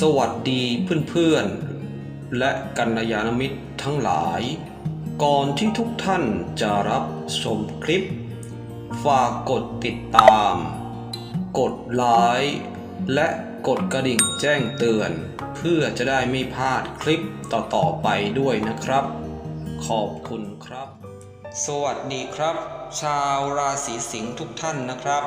สวัสดีเพื่อนๆ และกัลยาณมิตรทั้งหลาย ก่อนที่ทุกท่านจะรับชมคลิป ฝากกดติดตาม กดไลค์และกดกระดิ่งแจ้งเตือน เพื่อจะได้ไม่พลาดคลิปต่อๆไปด้วยนะครับ ขอบคุณครับ สวัสดีครับ ชาวราศีสิงห์ทุกท่านนะครับ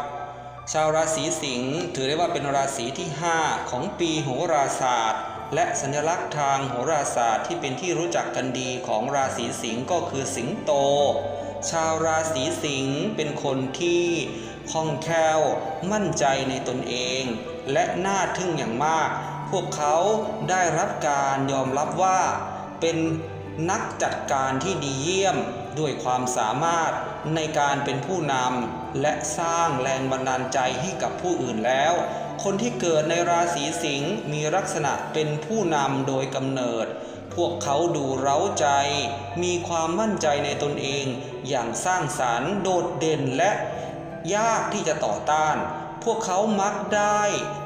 ชาวราศีสิงห์ถือได้ว่าเป็นราศีที่ 5 ของปีโหราศาสตร์ และสัญลักษณ์ทางโหราศาสตร์ที่เป็นที่รู้จักกันดีของราศีสิงห์ก็คือสิงโต ชาวราศีสิงห์เป็นคนที่คล่องแคล่ว มั่นใจในตนเอง และน่าทึ่งอย่างมาก พวกเขาได้รับการยอมรับว่าเป็น นักจัดการที่ดีเยี่ยมด้วยความสามารถในการเป็นผู้นำและสร้างแรงบันดาลใจให้กับผู้อื่นแล้ว คนที่เกิดในราศีสิงห์มีลักษณะเป็นผู้นำโดยกำเนิด พวกเขาดูเร้าใจ มีความมั่นใจในตนเอง อย่างสร้างสารรค์โดดเด่นและยากที่จะต่อต้าน พวกเขามักได้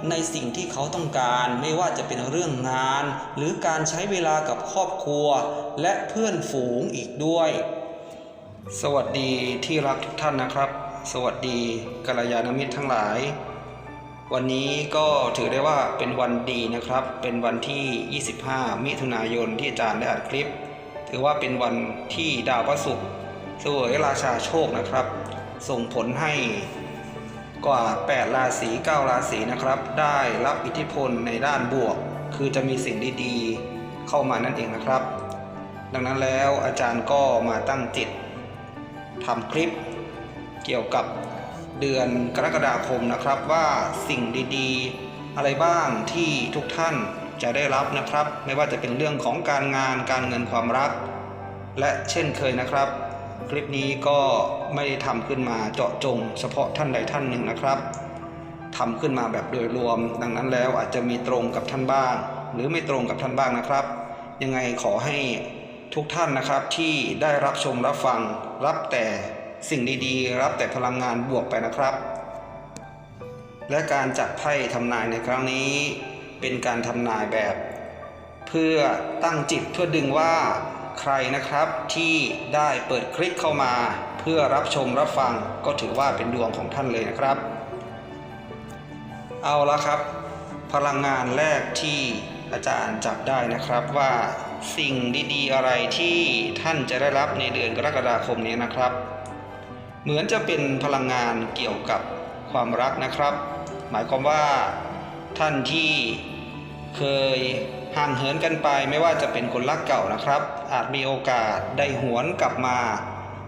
ในสิ่งที่เขาต้องการ ไม่ว่าจะเป็นเรื่องงาน หรือการใช้เวลากับครอบครัว และเพื่อนฝูงอีกด้วย สวัสดีที่รักทุกท่านนะครับ สวัสดีกัลยาณมิตรทั้งหลาย วันนี้ก็ถือได้ว่าเป็นวันดีนะครับ เป็นวันที่ 25 มิถุนายนที่อาจารย์ได้อัดคลิป ถือว่าเป็นวันที่ดาวพระศุกร์เสวยราชาโชคนะครับ ส่งผลให้ กว่า 8 ราศี9ราศีนะครับ ได้รับอิทธิพลในด้านบวก คือจะมีสิ่งดีๆเข้ามานั่นเองนะครับ ดังนั้นแล้วอาจารย์ก็มาตั้งจิตทำคลิปเกี่ยวกับเดือนกรกฎาคมนะครับว่าสิ่งดีๆ อะไรบ้างที่ทุกท่านจะได้รับนะครับ ไม่ว่าจะเป็นเรื่องของการงานการเงินความรัก และเช่นเคยนะครับ ลิปนี้ก็ไม่ได้ทำขึ้นมาเจาะจง เฉพาะท่านใดท่านหนึ่งนะครับทำขึ้นมาแบบโดยรวม ดังนั้นแล้วอาจจะมีตรงกับท่านบ้าง หรือไม่ตรงกับท่านบ้างนะครับ ยังไงขอให้ทุกท่านนะครับที่ได้รับชมรับฟัง รับแต่สิ่งดีๆ รับแต่พลังงานบวกไปนะครับ และการจัดไพ่ทำนายในครั้งนี้ เป็นการทำนายแบบ เพื่อตั้งจิตเพื่อดึงว่า ใครนะครับที่ได้เปิดคลิกเข้ามา เพื่อรับชมรับฟังก็ถือว่าเป็นดวงของท่านเลยนะครับ เอาละครับ พลังงานแรกที่อาจารย์จับได้นะครับว่าสิ่งดีๆ อะไรที่ท่านจะได้รับในเดือนกรกฎาคมนี้นะครับ เหมือนจะเป็นพลังงานเกี่ยวกับความรักนะครับ หมายความว่าท่านที่ เคยห่างเหินกันไปไม่ว่าจะเป็นคนรักเก่านะครับ อาจมีโอกาสได้หวนกลับมา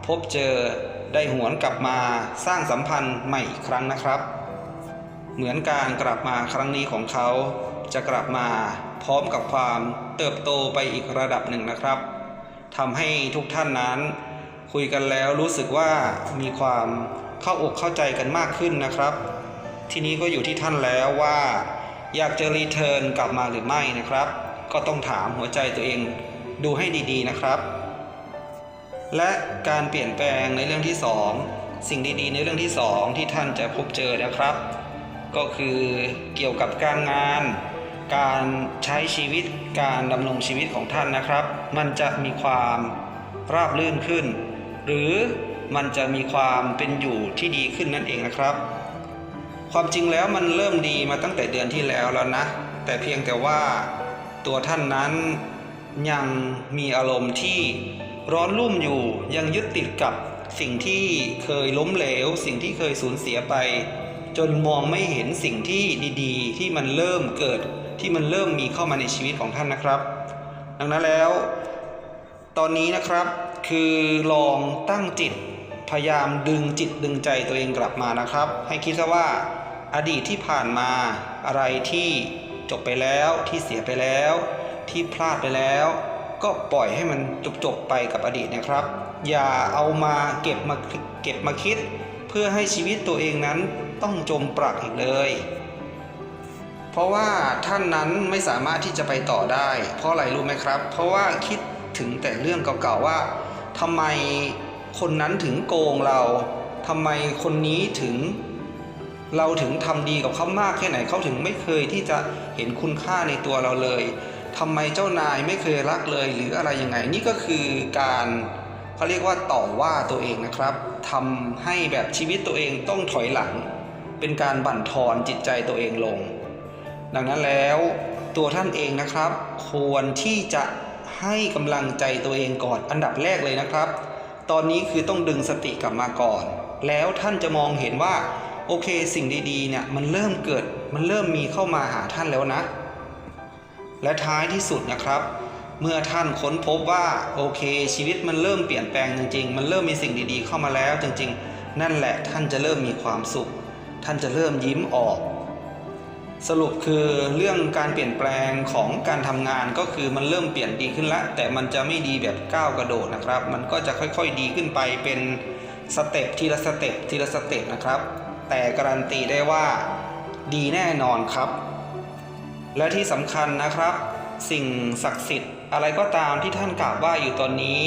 พบเจอได้หวนกลับมาสร้างสัมพันธ์ใหม่อีกครั้งนะครับ เหมือนการกลับมาครั้งนี้ของเขา จะกลับมาพร้อมกับความเติบโตไปอีกระดับหนึ่งนะครับทำให้ทุกท่านนั้น คุยกันแล้วรู้สึกว่ามีความเข้าอกเข้าใจกันมากขึ้นนะครับ ทีนี้ก็อยู่ที่ท่านแล้วว่า อยากจะรีเทิร์นกลับมาหรือไม่นะครับ ก็ต้องถามหัวใจตัวเองดูให้ดีๆนะครับ และการเปลี่ยนแปลงในเรื่องที่สองสิ่งดีๆ ในเรื่องที่สองที่ท่านจะพบเจอนะครับ ก็คือเกี่ยวกับการงาน การใช้ชีวิตการดำรงชีวิตของท่านนะครับ มันจะมีความราบรื่นขึ้น หรือมันจะมีความเป็นอยู่ที่ดีขึ้นนั่นเองนะครับ ความจริงแล้วมันเริ่มดีมาตั้งแต่เดือนที่แล้วแล้วนะ แต่เพียงแต่ว่าตัวท่านนั้นยังมีอารมณ์ที่ร้อนรุ่มอยู่ยังยึดติดกับสิ่งที่เคยล้มเหลว สิ่งที่เคยสูญเสียไป จนมองไม่เห็นสิ่งที่ดีๆ ที่มันเริ่มเกิดที่มันเริ่มมีเข้ามาในชีวิตของท่านนะครับ ดังนั้นแล้ว ตอนนี้นะครับคือลองตั้งจิต พยายามดึงจิตดึงใจตัวเองกลับมานะครับ ให้คิดซะว่าอดีตที่ผ่านมาอะไรที่จบไปแล้วที่เสียไปแล้ว ที่พลาดไปแล้ว ก็ปล่อยให้มันจบๆไปกับอดีตนะครับ อย่าเอามาเก็บมาเก็บมาคิด เพื่อให้ชีวิตตัวเองนั้นต้องจมปลักอีกเลย เพราะว่าท่านนั้นไม่สามารถที่จะไปต่อได้ เพราะอะไรรู้ไหมครับ เพราะว่าคิดถึงแต่เรื่องเก่าๆว่าทำไม คนนั้นถึงโกงเราทำไมคนนี้ถึง เราถึงทำดีกับเขามากแค่ไหนเขาถึงไม่เคยที่จะเห็นคุณค่าในตัวเราเลยทำไมเจ้านายไม่เคยรักเลยหรืออะไรยังไง นี่ก็คือการเขาเรียกว่าต่อว่าตัวเองนะครับทำให้แบบชีวิตตัวเองต้องถอยหลัง เป็นการบั่นทอนจิตใจตัวเองลง ดังนั้นแล้วตัวท่านเองนะครับ ควรที่จะให้กำลังใจตัวเองก่อนอันดับแรกเลยนะครับ ตอนนี้คือต้องดึงสติกลับมาก่อน แล้วท่านจะมองเห็นว่า โอเคสิ่งดีๆเนี่ยมันเริ่มเกิดมันเริ่มมีเข้ามาหาท่านแล้วนะ และท้ายที่สุดนะครับ เมื่อท่านค้นพบว่าโอเค ชีวิตมันเริ่มเปลี่ยนแปลงจริง ๆ มันเริ่มมีสิ่งดีๆ เข้ามาแล้วจริง ๆ นั่นแหละท่านจะเริ่มมีความสุข ท่านจะเริ่มยิ้มออก สรุปคือเรื่องการเปลี่ยนแปลงของการทำงานก็คือมันเริ่มเปลี่ยนดีขึ้นล้วแต่มันจะไม่ดีแบบก้าวกระโดดนะครับ มันก็จะค่อยๆดีขึ้นไปเป็นสเต็ปทีละสเต็ปทีละสเต็ปนะครับ แต่การันตีได้ว่าดีแน่นอนครับ และที่สำคัญนะครับ สิ่งศักดิ์สิทธิ์อะไรก็ตามที่ท่านกราบไหว่าอยู่ตอนนี้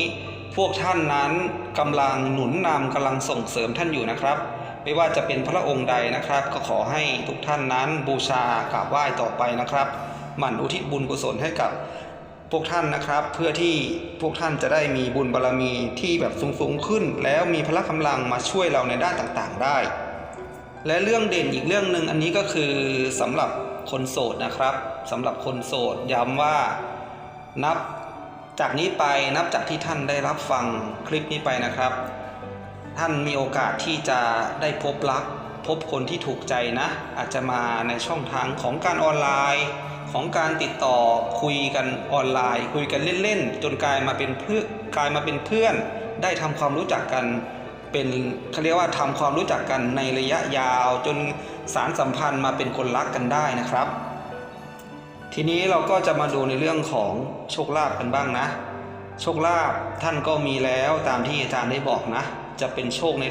พวกท่านนั้นกำลังหนุนนำกำลังส่งเสริมท่านอยู่นะครับ ไม่ว่าจะเป็นพระองค์ใดนะครับ ก็ขอให้ทุกท่านนั้นบูชากราบไหว้ต่อไปนะครับ หมั่นอุทิศบุญกุศลให้กับพวกท่านนะครับ เพื่อที่พวกท่านจะได้มีบุญบารรมีที่แบบสูงๆขึ้น แล้วมีพละกำลังมาช่วยเราในด้านต่างๆได้ และเรื่องเด่นอีกเรื่องหนึ่งอันนี้ก็คือสำหรับคนโสดนะครับสำหรับคนโสดย้ำว่านับจากนี้ไปนับจากที่ท่านได้รับฟังคลิปนี้ไปนะครับ ท่านมีโอกาสที่จะได้พบรัก พบคนที่ถูกใจนะ อาจจะมาในช่องทางของการออนไลน์ ของการติดต่อคุยกันออนไลน์ คุยกันเล่นๆ จนกลายมาเป็นเพื่อกลายมาเป็นเพื่อน ได้ทำความรู้จักกันเป็นเขาเรียกว่าทำความรู้จักกันในระยะยาว จนสารสัมพันธ์มาเป็นคนรักกันได้นะครับ ทีนี้เราก็จะมาดูในเรื่องของโชคลาภกันบ้างนะ โชคลาภท่านก็มีแล้วตามที่อาจารย์ได้บอกนะ จะเป็นโชคใน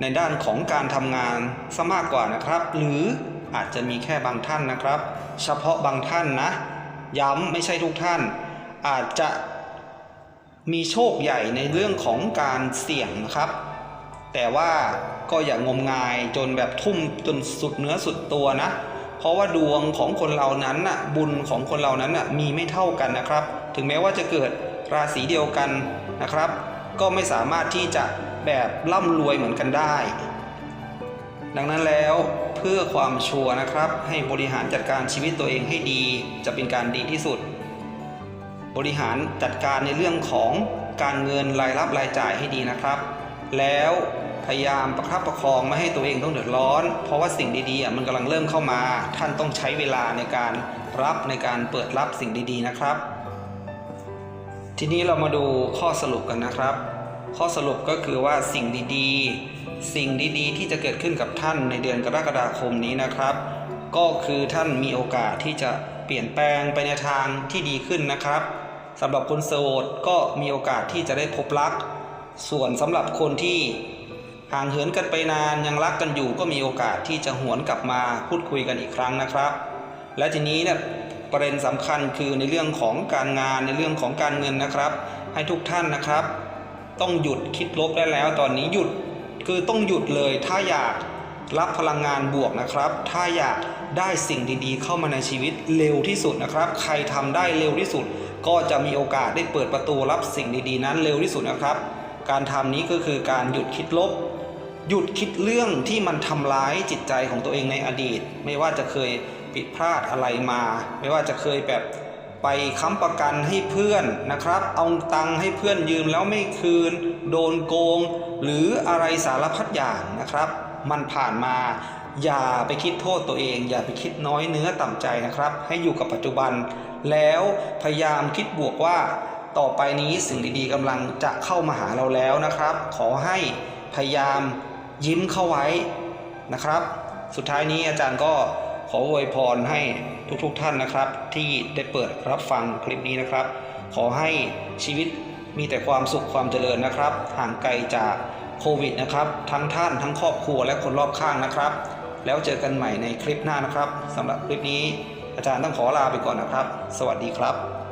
ในด้านของการทำงานซะมากกว่านะครับ หรืออาจจะมีแค่บางท่านนะครับ เฉพาะบางท่านนะ ย้ำไม่ใช่ทุกท่าน อาจจะมีโชคใหญ่ในเรื่องของการเสี่ยงนะครับ แต่ว่าก็อย่างมงายจนแบบทุ่มจนสุดเนื้อสุดตัวนะ เพราะว่าดวงของคนเรานั้นน่ะบุญของคนเรานั้นน่ะมีไม่เท่ากันนะครับ ถึงแม้ว่าจะเกิด ราศีเดียวกันนะครับ ก็ไม่สามารถที่จะแบบร่ำรวยเหมือนกันได้ ดังนั้นแล้วเพื่อความชัวร์นะครับ ให้บริหารจัดการชีวิตตัวเองให้ดีจะเป็นการดีที่สุด บริหารจัดการในเรื่องของการเงินรายรับรายจ่ายให้ดีนะครับ แล้วพยายามประคับประคองไม่ให้ตัวเองต้องเดือดร้อน เพราะว่าสิ่งดีๆมันกำลังเริ่มเข้ามา ท่านต้องใช้เวลาในการรับในการเปิดรับสิ่งดีๆนะครับ ทีนี้เรามาดูข้อสรุปกันนะครับ ข้อสรุปก็คือว่าสิ่งดีๆ สิ่งดีๆ ที่จะเกิดขึ้นกับท่านในเดือนกรกฎาคมนี้นะครับ ก็คือท่านมีโอกาสที่จะเปลี่ยนแปลงไปในทางที่ดีขึ้นนะครับสำหรับคนโสดก็มีโอกาสที่จะได้พบรัก ส่วนสำหรับคนที่ห่างเหินกันไปนานยังรักกันอยู่ก็มีโอกาสที่จะหวนกลับมาพูดคุยกันอีกครั้งนะครับ และทีนี้เนี่ย ประเด็นสำคัญคือในเรื่องของการงานในเรื่องของการเงินนะครับ ให้ทุกท่านนะครับ ต้องหยุดคิดลบได้แล้ว ตอนนี้หยุดคือต้องหยุดเลยถ้าอยากรับพลังงานบวกนะครับ ถ้าอยากได้สิ่งดีๆ เข้ามาในชีวิตเร็วที่สุดนะครับ ใครทำได้เร็วที่สุด ก็จะมีโอกาสได้เปิดประตูรับสิ่งดีๆ นั้นเร็วที่สุดนะครับ การทำนี้ก็คือการหยุดคิดลบ หยุดคิดเรื่องที่มันทำร้ายจิตใจของตัวเองในอดีต ไม่ว่าจะเคย ผิดพลาดอะไรมา ไม่ว่าจะเคยแบบไปค้ำประกันให้เพื่อนนะครับ เอาตังค์ให้เพื่อนยืมแล้วไม่คืน โดนโกง หรืออะไรสารพัดอย่างนะครับ มันผ่านมา อย่าไปคิดโทษตัวเอง อย่าไปคิดน้อยเนื้อต่ำใจนะครับ ให้อยู่กับปัจจุบัน แล้วพยายามคิดบวกว่า ต่อไปนี้สิ่งดีๆกำลังจะเข้ามาหาเราแล้วนะครับ ขอให้พยายามยิ้มเข้าไว้นะครับ สุดท้ายนี้อาจารย์ก็ ออวยพรให้ทุกๆทท่านนะครับ ที่ได้เปิดรับฟังคลิปนี้นะครับ ขอให้ชีวิตมีแต่ความสุขความเจริญนะครับ ห่างไกลจากโควิดนะครับ ทั้งท่านทั้งครอบครัวและคนรอบข้างนะครับ แล้วเจอกันใหม่ในคลิปหน้านะครับสำหรับคลิปนี้อาจารย์ต้องขอลาไปก่อนนะครับ สวัสดีครับ